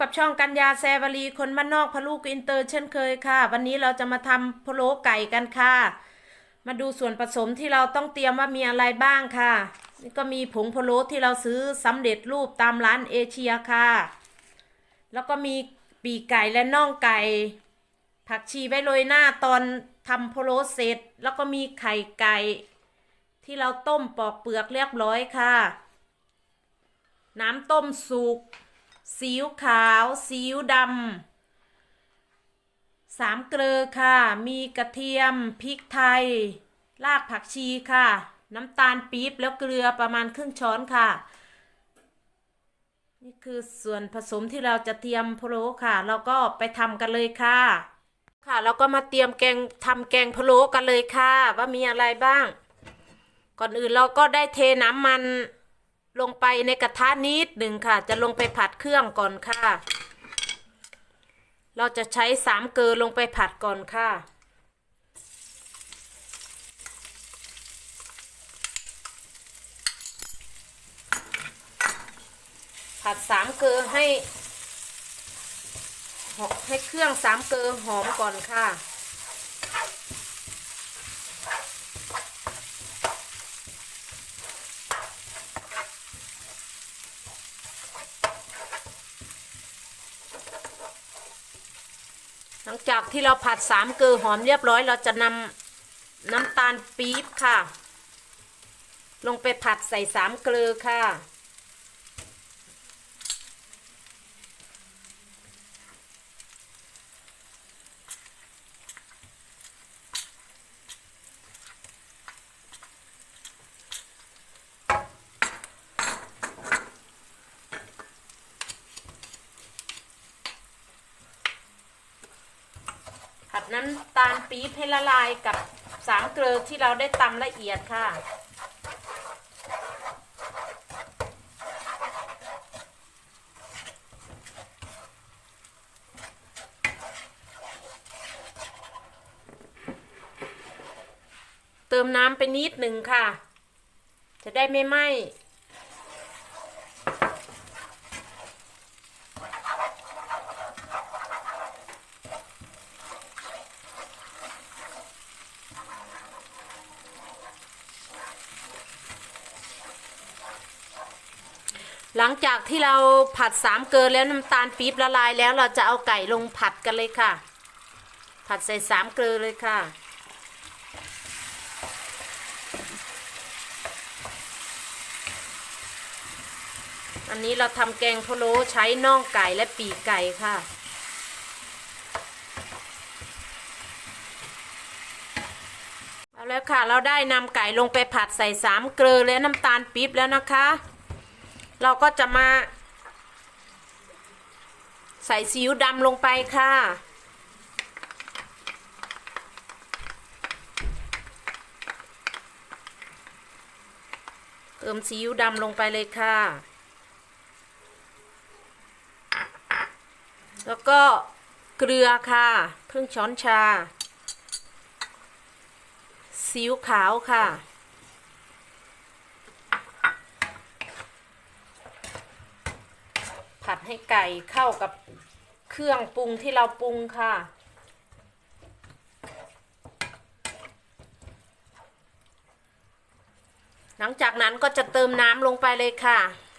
กับช่องกัญญาแซวลีคนบ้านนอกพะลูกอินเตอร์เช่นเคยค่ะ วันนี้เราจะมาทำพะโล้ไก่กันค่ะ มาดูส่วนผสมที่เราต้องเตรียมว่ามีอะไรบ้างค่ะ นี่ก็มีผงพะโล้ที่เราซื้อสำเร็จรูปตามร้านเอเชียค่ะ แล้วก็มีปีกไก่และน่องไก่ ผักชีไว้โรยหน้าตอนทำพะโล้เสร็จ แล้วก็มีไข่ไก่ ที่เราต้มปอกเปลือกเรียบร้อยค่ะ น้ำต้มสุก ซีอิ๊วขาวซีอิ๊วดำสามเกลือค่ะ มีกระเทียมพริกไทย รากผักชีค่ะ น้ำตาลปี๊บแล้วเกลือประมาณครึ่งช้อนค่ะ นี่คือส่วนผสมที่เราจะเตรียมพะโล้ค่ะ เราก็ไปทำกันเลยค่ะ ค่ะเราก็มาเตรียมแกงทำแกงพะโล้กันเลยค่ะ ว่ามีอะไรบ้าง ก่อนอื่นเราก็ได้เทน้ำมัน ลงไปในกระทะนิดหนึ่งค่ะ จะลงไปผัดเครื่องก่อนค่ะ เราจะใช้สามเกลือลงไปผัดก่อนค่ะ ผัดสามเกลือให้ให้เครื่องสามเกลือหอมก่อนค่ะ ลังจากที่เราผัดสามเกลือหอมเรียบร้อย เราจะนำน้ำตาลปี๊บค่ะ ลงไปผัดใส่สามเกลือค่ะ ผัดน้ำตาลปี๊บให้ละลายกับสามเกลือที่เราได้ตำละเอียดค่ะ เติมน้ำไปนิดหนึ่งค่ะ จะได้ไม่ไหม้ หลังจากที่เราผัดสามเกลือแล้วน้ำตาลปี๊บละลายแล้วเราจะเอาไก่ลงผัดกันเลยค่ะ ผัดใส่สามเกลือเลยค่ะ อันนี้เราทำแกงพะโล้ใช้น่องไก่และปีกไก่ค่ะเอาแล้วค่ะ เราได้นำไก่ลงไปผัดใส่สามเกลือและน้ำตาลปี๊บแล้วนะคะ เราก็จะมาใส่ซีอิ๊วดำลงไปค่ะ เติมซีอิ๊วดำลงไปเลยค่ะ แล้วก็เกลือค่ะครึ่งช้อนชาซีอิ๊วขาวค่ะ ผัด ให้ไก่เข้ากับเครื่องปรุงที่เราปรุงค่ะ หลังจากนั้นก็จะเติมน้ำลงไปเลยค่ะ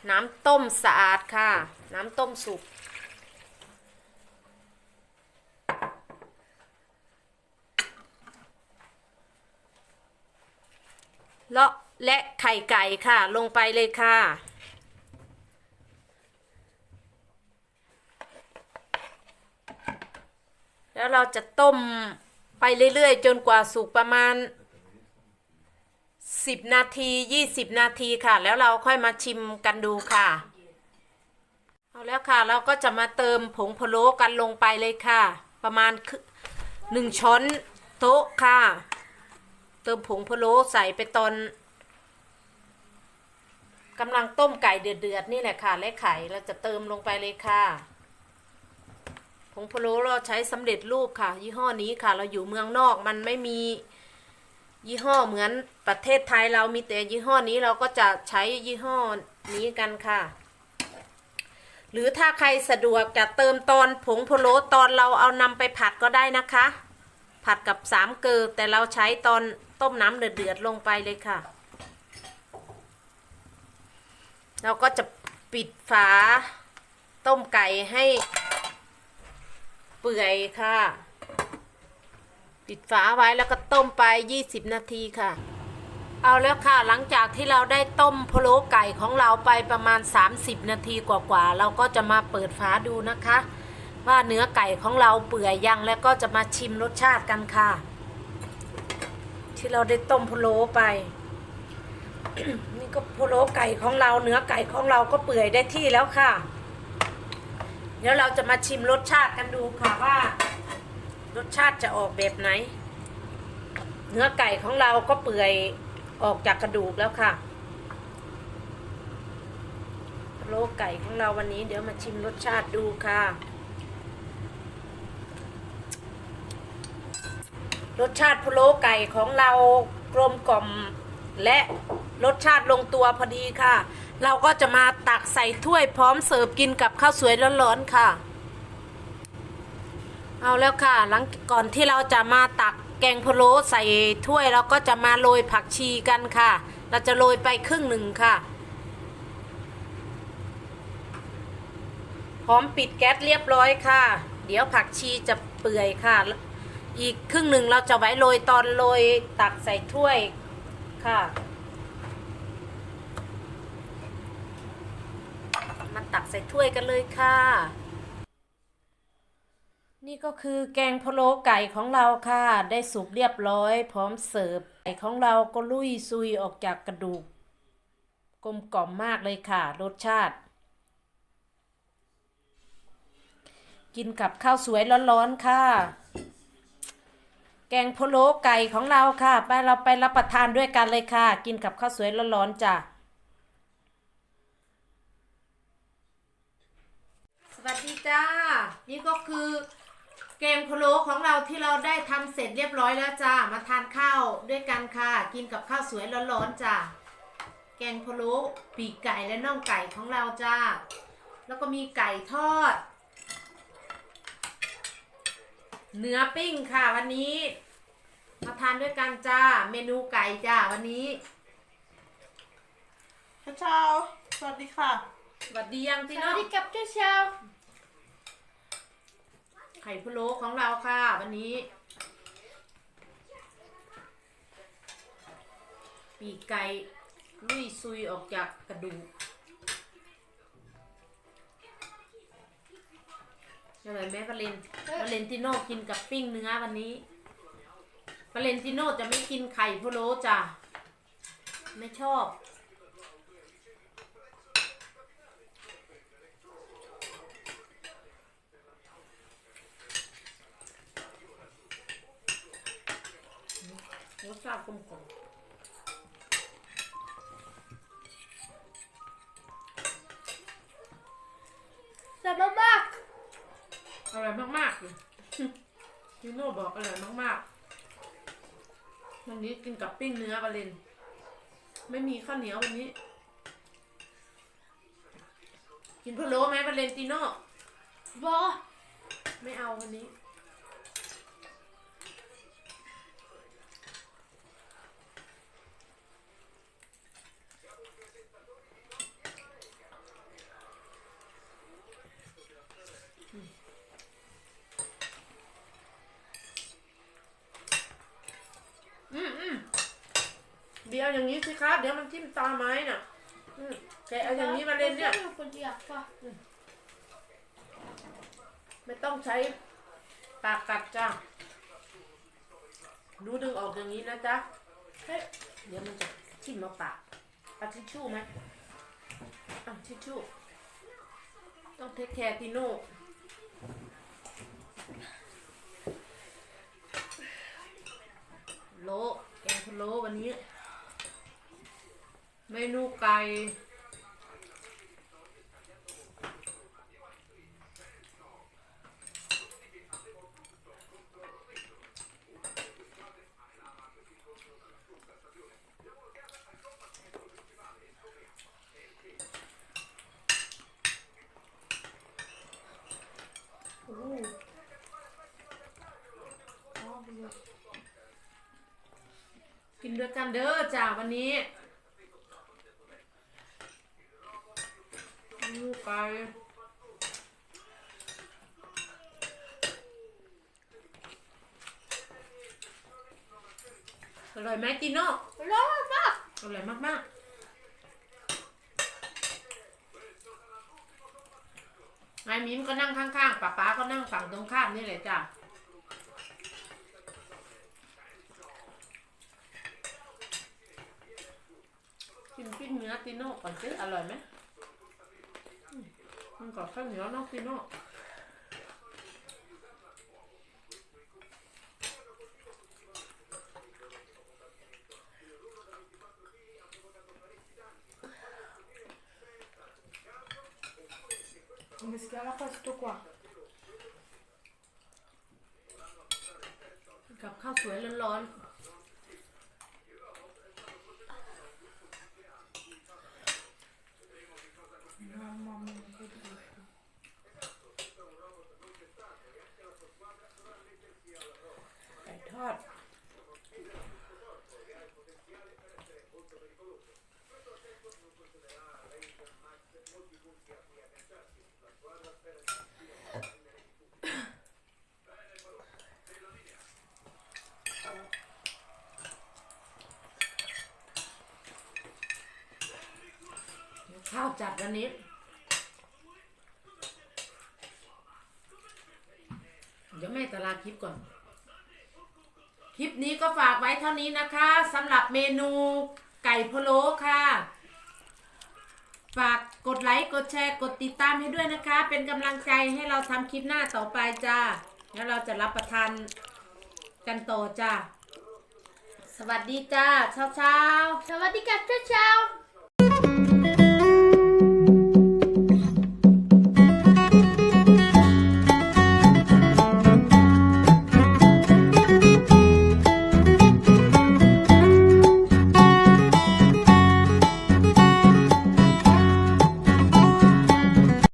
น้ำต้มสะอาดค่ะ น้ำต้มสุกเลาะและไข่ไก่ค่ะ ลงไปเลยค่ะ แล้ว เราจะต้มไปเรื่อยๆ จนกว่าสุกประมาณ 10 นาที 20 นาทีค่ะ แล้วเราค่อยมาชิมกันดูค่ะ เอาแล้วค่ะ เราก็จะมาเติมผงพะโล้กันลงไปเลยค่ะ ประมาณครึ่งหนึ่งช้อนโต๊ะค่ะ เติมผงพะโล้ใส่ไปตอนกำลังต้มไก่เดือดๆนี่แหละค่ะ และไข่เราจะเติมลงไปเลยค่ะ ผงพะโล้เราใช้สำเร็จรูปค่ะ ยี่ห้อนี้ค่ะ เราอยู่เมืองนอกมันไม่มียี่ห้อเหมือนประเทศไทยเรามีแต่ยี่ห้อนี้เราก็จะใช้ยี่ห้อนี้กันค่ะ หรือถ้าใครสะดวกจะเติมตอนผงพะโล้ตอนเราเอานำไปผัดก็ได้นะคะ ผัดกับสามเกลือแต่เราใช้ตอนต้มน้ำเดือดๆลงไปเลยค่ะ เราก็จะปิดฝาต้มไก่ให้ เปื่อยค่ะ ปิดฝาไว้แล้วก็ต้มไป 20 นาทีค่ะ เอาแล้วค่ะหลังจากที่เราได้ต้มพะโล้ไก่ของเราไปประมาณ 30 นาทีกว่าๆเราก็จะมาเปิดฝาดูนะคะ ว่าเนื้อไก่ของเราเปื่อยยังแล้วก็จะมาชิมรสชาติกันค่ะ ที่เราได้ต้มพะโล้ไปนี่ก็พะโล้ไก่ของเราเนื้อไก่ของเราก็เปื่อยได้ที่แล้วค่ะ เดี๋ยวเราจะมาชิมรสชาติกันดูค่ะว่า รสชาติจะออกแบบไหน เนื้อไก่ของเราก็เปื่อยออกจากกระดูกแล้วค่ะโลไก่ของเราวันนี้เดี๋ยวมาชิมรสชาติดูค่ะ รสชาติพะโล้ไก่ของเรากลมกล่อมและรสชาติลงตัวพอดีค่ะ เราก็จะมาตักใส่ถ้วยพร้อมเสิร์ฟกินกับข้าวสวยร้อนๆค่ะ เอาแล้วค่ะ หลังก่อนที่เราจะมาตักแกงพะโล้ใส่ถ้วยเราก็จะมาโรยผักชีกันค่ะ เราจะโรยไปครึ่งหนึ่งค่ะ พร้อมปิดแก๊สเรียบร้อยค่ะ เดี๋ยวผักชีจะเปื่อยค่ะ อีกครึ่งหนึ่งเราจะไว้โรยตอนโรยตักใส่ถ้วยค่ะ มา ตักใส่ถ้วยกันเลยค่ะ นี่ก็คือแกงพะโล้ไก่ของเราค่ะ ได้สุกเรียบร้อย พร้อมเสิร์ฟไก่ของเราก็ลุยซุยออกจากกระดูก กลมกล่อมมากเลยค่ะ รสชาติ กินกับข้าวสวยร้อนๆค่ะ แกงพะโล้ไก่ของเราค่ะ ไปเราไปรับประทานด้วยกันเลยค่ะ กินกับข้าวสวยร้อนๆจ้ะ วัสดีจ้า นี่ก็คือแกงพะโล้ของเราที่เราได้ทำเสร็จเรียบร้อยแล้วจ้า มาทานข้าวด้วยกันค่ะ กินกับข้าวสวยร้อนๆจ้า แกงพะโล้ปีกไก่และน่องไก่ของเราจ้า แล้วก็มีไก่ทอด เนื้อปิ้งค่ะวันนี้ มาทานด้วยกันจ้า เมนูไก่จ้าวันนี้เช้าสวัสดีค่ะ สวัสดียังพี่สน้อวัสงดีกับเจ้าเช้า ไข่พะโล้ของเราค่ะ วันนี้ ปีกไก่ลุยซุยออกจากกระดูกอร่อยไหมปาเลนปาเลนติโน่กินกับปิ้งเนื้อวันนี้ปาเลนติโน่จะไม่กินไข่พะโล้จ้ะ ไม่ชอบ รสชาติกลมกล่อมสวัสดีมากอร่อยมากๆเลยพี่โน่บอกอร่อยมากๆ วันนี้กินกับปิ้งเนื้อปลาเลนไม่มีข้าวเหนียววันนี้ กินพะโล้ไหมปลาเลนติโน่บอไม่เอาวันนี้ อืมอืมเดี๋ยว อย่างนี้สิครับ เดี๋ยวมันทิ่มตาไม้น่ะอืมแกเอาอย่างนี้มาเล่นเนี่ย คนเดียวค่ะไม่ต้องใช้ปากกัดจ้าดูดึงออกอย่างนี้นะจ๊ะเฮ้ยเดี๋ยวมันจะทิ่มมาปากเอาทิชชู่ไหมเอาทิชชู่ ต้องเทคแคร์ติโน่โลแกงพะโลวันนี้ เมนูไก่กินด้วยกันเด้อจ้าวันนี้ ลูกไก่อร่อยไหมติโน่ร้อนมากอร่อยมากๆไอ้มิมก็นั่งข้างๆป๊าป๊าก็นั่งฝั่งตรงข้ามนี่แหละจ้ะกินปิ้งเนื้อติโน่ก่อนสิอร่อยไหมอื มมันกับข้าวเหนียวเนอกติโน่ Mi schiava questo qua กับข้าวสวยร้อนๆไก่ท อด ข้าวจัดวันนี้เดี๋ยวแม่ตารางคลิปก่อน ลิปนี้ก็ฝากไว้เท่านี้นะคะสำหรับเมนูไก่พะโล้ค่ะ ฝากกดไลค์กดแชร์กดติดตามให้ด้วยนะคะ เป็นกำลังใจให้เราทำคลิปหน้าต่อไปจ้าแล้วเราจะรับประทานกันต่อจ้าสวัสดีจ้าเช้าเช้าๆ Ciao, ciao.